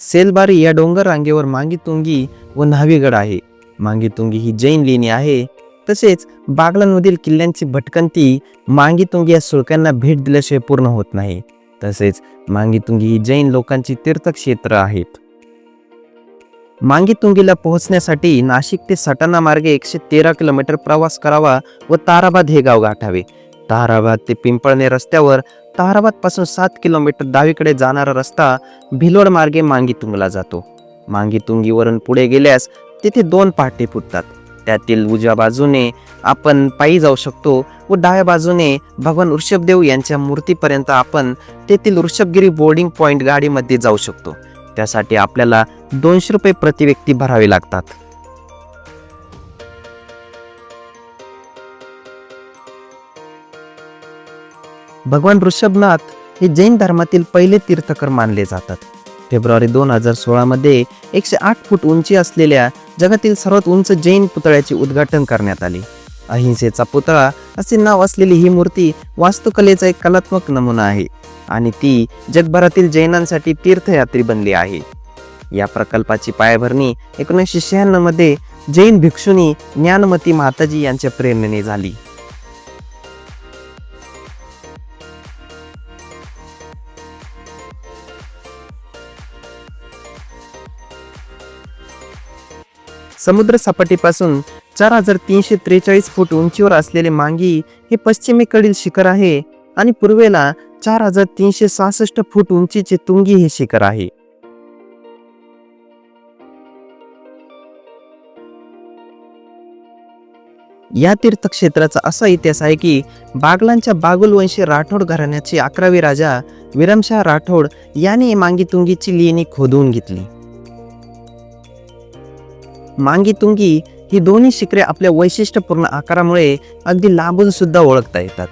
सेलबारी या डोंगर रांगेवर मांगीतुंगी व न्हावीगड आहे. मांगीतुंगी ही जैन लेणी आहे. तसेच बागलांमधील किल्ल्यांची भटकंती मांगीतुंगी या सुळक्यांना भेट दिल्याशिवाय पूर्ण होत नाही. तसेच मांगीतुंगी ही जैन लोकांची तीर्थक्षेत्र आहेत. मांगीतुंगीला पोहोचण्यासाठी नाशिक ते सटाणा मार्गे एकशे तेरा किलोमीटर प्रवास करावा व ताराबाद हे गाव गाठावे. ताराबाद ते पिंपळणे रस्त्यावर ताराबादपासून सात किलोमीटर डावीकडे जाणारा रस्ता भिलोड मार्गे मांगीतुंगला जातो. मांगीतुंगीवरून पुढे गेल्यास तिथे दोन पहाटे फुटतात. त्यातील उजव्या बाजूने आपण पायी जाऊ शकतो व डाव्या बाजूने भगवान ऋषभदेव यांच्या मूर्तीपर्यंत आपण तेथील ऋषभगिरी बोर्डिंग पॉईंट गाडीमध्ये जाऊ शकतो. त्यासाठी आपल्याला दोनशे रुपये प्रति व्यक्ती भरावे लागतात. भगवान ऋषभनाथ हे जैन धर्मातील पहिले तीर्थकर मानले जातात. फेब्रुवारी दोन हजार सोळामध्ये एकशे आठ फूट उंची असलेल्या जगातील सर्वात उंच जैन पुतळ्याचे उद्घाटन करण्यात आले. अहिंसेचा पुतळा असे नाव असलेली ही मूर्ती वास्तुकलेचा एक कलात्मक नमुना आहे आणि ती जगभरातील जैनांसाठी तीर्थयात्री बनली आहे. या प्रकल्पाची पायाभरणी एकोणीसशे शहाण्णवमध्ये जैन भिक्षुनी ज्ञानमती माताजी यांच्या प्रेरणेने झाली. समुद्र सपाटीपासून चार हजार तीनशे त्रेचाळीस फूट उंचीवर असलेले मांगी हे पश्चिमेकडील शिखर आहे आणि पूर्वेला चार हजार तीनशे सहासष्ट फूट उंचीचे तुंगी हे शिखर आहे. या तीर्थक्षेत्राचा असा इतिहास आहे की बागलांच्या बागुलवंशी राठोड घराण्याचे अकरावे राजा विरमशाह राठोड याने मांगीतुंगीची लेणी खोदवून घेतली. मांगी तुंगी ही दोन्ही शिखरे आपल्या वैशिष्ट्यपूर्ण आकारामुळे अगदी लांबून सुद्धा ओळखता येतात.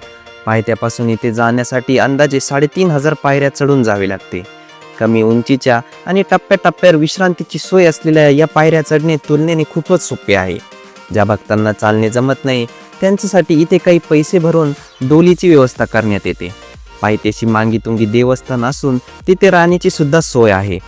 पायथ्यापासून इथे जाण्यासाठी अंदाजे साडेतीन हजार पायऱ्या चढून जावे लागते. कमी उंचीच्या आणि टप्प्याटप्प्यावर विश्रांतीची सोय असलेल्या या पायऱ्या चढणे तुलनेने खूपच सोपे आहे. ज्या भक्तांना चालणे जमत नाही त्यांच्यासाठी इथे काही पैसे भरून डोलीची व्यवस्था करण्यात येते. पायथ्याशी मांगीतुंगी देवस्थान असून तिथे राहण्याची सुद्धा सोय आहे.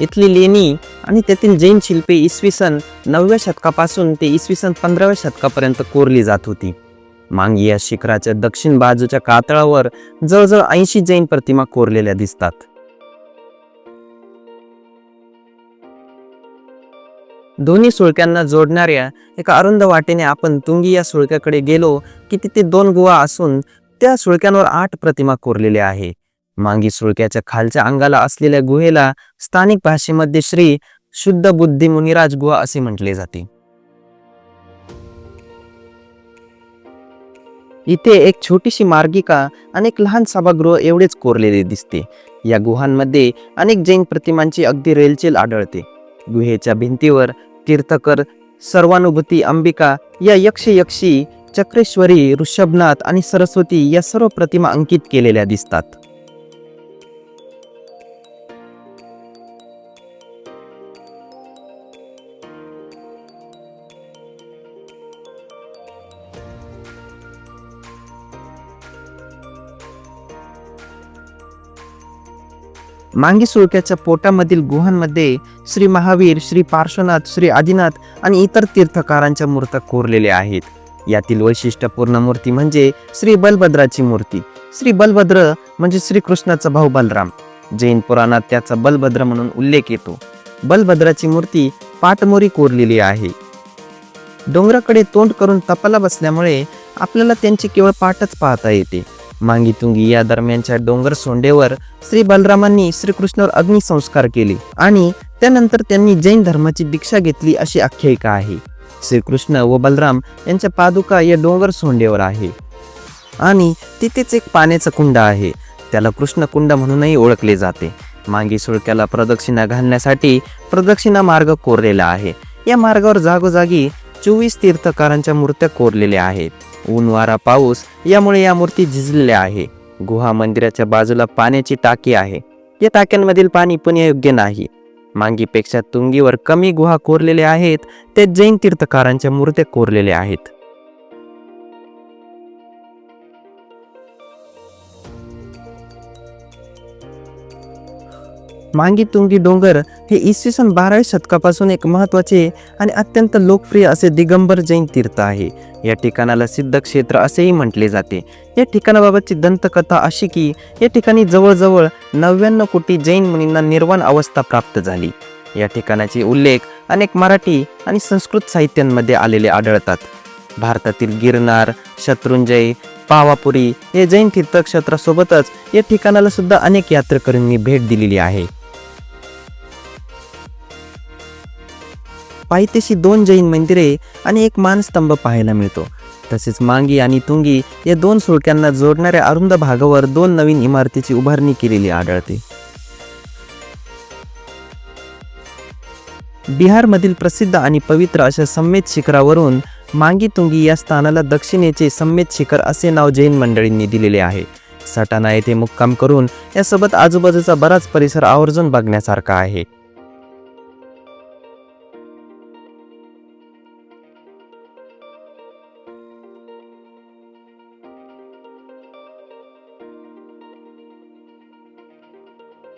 इथली लेणी आणि त्यातील जैन शिल्पे इसवी सन नवव्या शतकापासून ते इसवी सन पंधराव्या शतकापर्यंत कोरली जात होती. मांगी या शिखराच्या दक्षिण बाजूच्या कातळावर जवळजवळ ऐंशी जैन प्रतिमा कोरलेल्या दिसतात. दोन्ही सुळक्यांना जोडणाऱ्या एका अरुंद वाटेने आपण तुंगी या सुळक्याकडे गेलो की तिथे दोन गुहा असून त्या सुळक्यांवर आठ प्रतिमा कोरलेल्या आहे मांगी सुळक्याच्या खालच्या अंगाला असलेल्या गुहेला स्थानिक भाषेमध्ये श्री शुद्ध बुद्धी मुनिराज गुहा असे म्हटले जाते. इथे एक छोटीशी मार्गिका आणि एक लहान सभागृह एवढेच कोरलेले दिसते. या गुहांमध्ये अनेक जैन प्रतिमांची अगदी रेलचेल आढळते. गुहेच्या भिंतीवर तीर्थकर सर्वानुभूती अंबिका या यक्ष यक्षी चक्रेश्वरी ऋषभनाथ आणि सरस्वती या सर्व प्रतिमा अंकित केलेल्या दिसतात. मांगी सुळक्याच्या पोटामधील गुहांमध्ये श्री महावीर श्री पार्श्वनाथ श्री आदिनाथ आणि इतर तीर्थकारांच्या मूर्त्या कोरलेल्या आहेत. यातील वैशिष्ट्यपूर्ण मूर्ती म्हणजे श्री बलभद्राची मूर्ती. श्री बलभद्र म्हणजे श्रीकृष्णाचा भाऊ बलराम. जैन पुराणात त्याचा बलभद्र म्हणून उल्लेख येतो. बलभद्राची मूर्ती पाटमोरी कोरलेली आहे. डोंगराकडे तोंड करून तपाला बसल्यामुळे आपल्याला त्यांची केवळ पाठच पाहता येते. मांगीतुंगी या दरम्यानच्या डोंगर सोंडेवर श्री बलरामांनी श्रीकृष्णावर अग्निसंस्कार केले आणि त्यानंतर त्यांनी जैन धर्माची दीक्षा घेतली अशी आख्यायिका आहे. श्रीकृष्ण व बलराम यांच्या पादुका या डोंगर सोंडेवर आहे. आणि तिथेच एक पाण्याचा कुंड आहे. त्याला कृष्णकुंड म्हणूनही ओळखले जाते. मांगी सुळक्याला प्रदक्षिणा घालण्यासाठी प्रदक्षिणा मार्ग कोरलेला आहे. या मार्गावर जागोजागी चोवीस तीर्थकारांच्या मूर्त्या कोरलेल्या आहेत. ऊन वारा पाऊस यामुळे या मूर्ती झिजलेल्या आहे. गुहा मंदिराच्या बाजूला पाण्याची टाकी आहे. या टाक्यांमधील पाणी पिण्यायोग्य नाही. मांगीपेक्षा तुंगीवर कमी गुहा कोरलेल्या आहेत ते जैन तीर्थकारांच्या मूर्त्या कोरलेल्या आहेत. मांगी तुंगी डोंगर हे इसवी सन बाराव्या शतकापासून एक महत्त्वाचे आणि अत्यंत लोकप्रिय असे दिगंबर जैन तीर्थ आहे. या ठिकाणाला सिद्ध क्षेत्र असेही म्हटले जाते. या ठिकाणाबाबतची दंतकथा अशी की या ठिकाणी जवळजवळ नव्याण्णव कोटी जैन मुनींना निर्वाण अवस्था प्राप्त झाली. या ठिकाणाचे उल्लेख अनेक मराठी आणि संस्कृत साहित्यांमध्ये आलेले आढळतात. भारतातील गिरनार शत्रुंजय पावापुरी हे जैन तीर्थक्षेत्रासोबतच या ठिकाणाला सुद्धा अनेक यात्रेकरूंनी भेट दिलेली आहे. पायथ्याशी दोन जैन मंदिरे आणि एक मानस्तंभ पाहायला मिळतो. तसेच मांगी आणि तुंगी या दोन सुळक्यांना जोडणाऱ्या अरुंद भागावर दोन नवीन इमारतीची उभारणी केलेली आढळते. बिहारमधील प्रसिद्ध आणि पवित्र अशा सम्मेत शिखरावरून मांगी तुंगी या स्थानाला दक्षिणेचे सम्मेत शिखर असे नाव जैन मंडळींनी दिलेले आहे. सटाणा येथे मुक्काम करून यासोबत आजूबाजूचा बराच परिसर आवर्जून बघण्यासारखा आहे.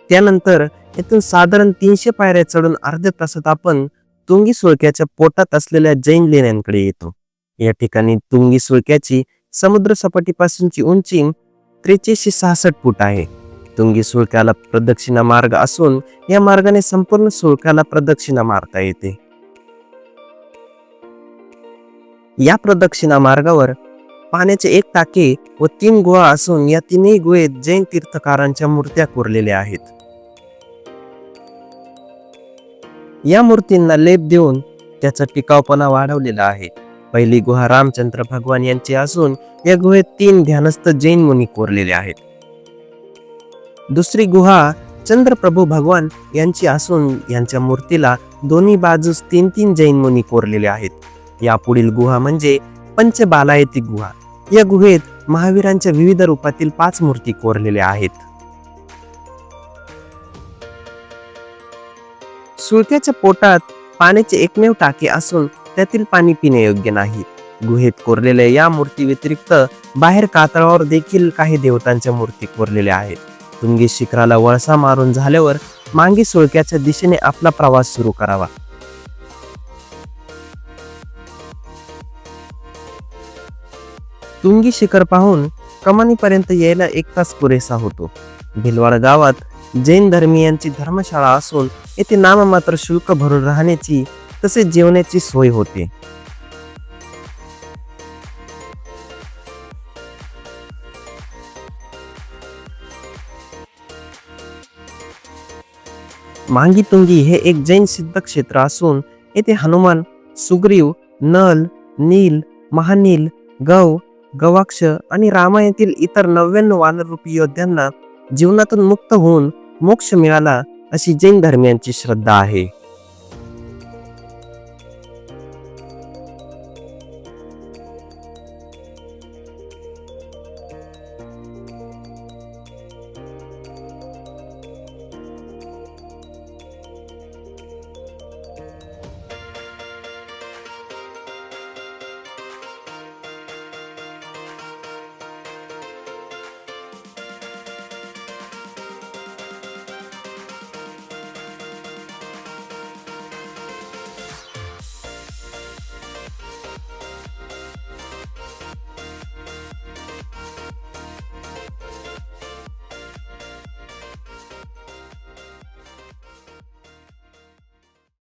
त्यानंतर येथून साधारण तीनशे पायऱ्या चढून अर्ध्या तासात आपण तुंगी सुळक्याच्या पोटात असलेल्या जैन लेण्यांकडे येतो. या ठिकाणी तुंगी सुळक्याची समुद्र सपाटीपासूनची उंची त्रेचाळीसशे सहासष्ट फूट आहे. तुंगी सुळक्याला प्रदक्षिणा मार्ग असून या मार्गाने संपूर्ण सुळक्याला प्रदक्षिणा मारता येते. या प्रदक्षिणा मार्गावर पाण्याचे एक टाके व तीन गुहा असून या तिन्ही गुहेत जैन तीर्थकारांच्या मूर्त्या कोरलेल्या आहेत. या मूर्तींना लेप देऊन त्याचा टिकावपणा वाढवलेला आहे. पहिली गुहा रामचंद्र भगवान यांची असून या गुहेत तीन ध्यानस्थ जैन मुनी कोरलेले आहेत. दुसरी गुहा चंद्रप्रभू भगवान यांची असून यांच्या मूर्तीला दोन्ही बाजूस तीन तीन जैन मुनी कोरलेले आहेत. या पुढील गुहा म्हणजे पंचबालायती गुहा. या गुहेत महावीरांच्या विविध रूपातील पाच मूर्ती कोरलेल्या आहेत. सुळक्याच्या पोटात पाण्याचे एकमेव टाके असून त्यातील पाणी पिण्यायोग्य नाही. गुहेत कोरलेल्या या मूर्ती व्यतिरिक्त बाहेर कातळावर देखील काही देवतांच्या मूर्ती कोरलेल्या आहेत. तुंगी शिखराला वळसा मारून झाल्यावर मांगी सुळक्याच्या दिशेने आपला प्रवास सुरू करावा. तुंगी शिखर पाहून कमानीपर्यंत यायला एक तास पुरेसा होतो. भिलवाड गावात जैन धर्मीयांची धर्मशाळा असून येथे नाममात्र शुल्क भरून राहण्याची तसेच जेवण्याची सोय होते. मांगी तुंगी हे एक जैन सिद्ध क्षेत्र असून येथे हनुमान सुग्रीव नल नील महानील गौ गवाक्ष आणि रामायणातील इतर नव्याण्णव वानररूपी योद्ध्यांना जीवनातून मुक्त होऊन मोक्ष मिळाला अशी जैन धर्मियांची श्रद्धा आहे.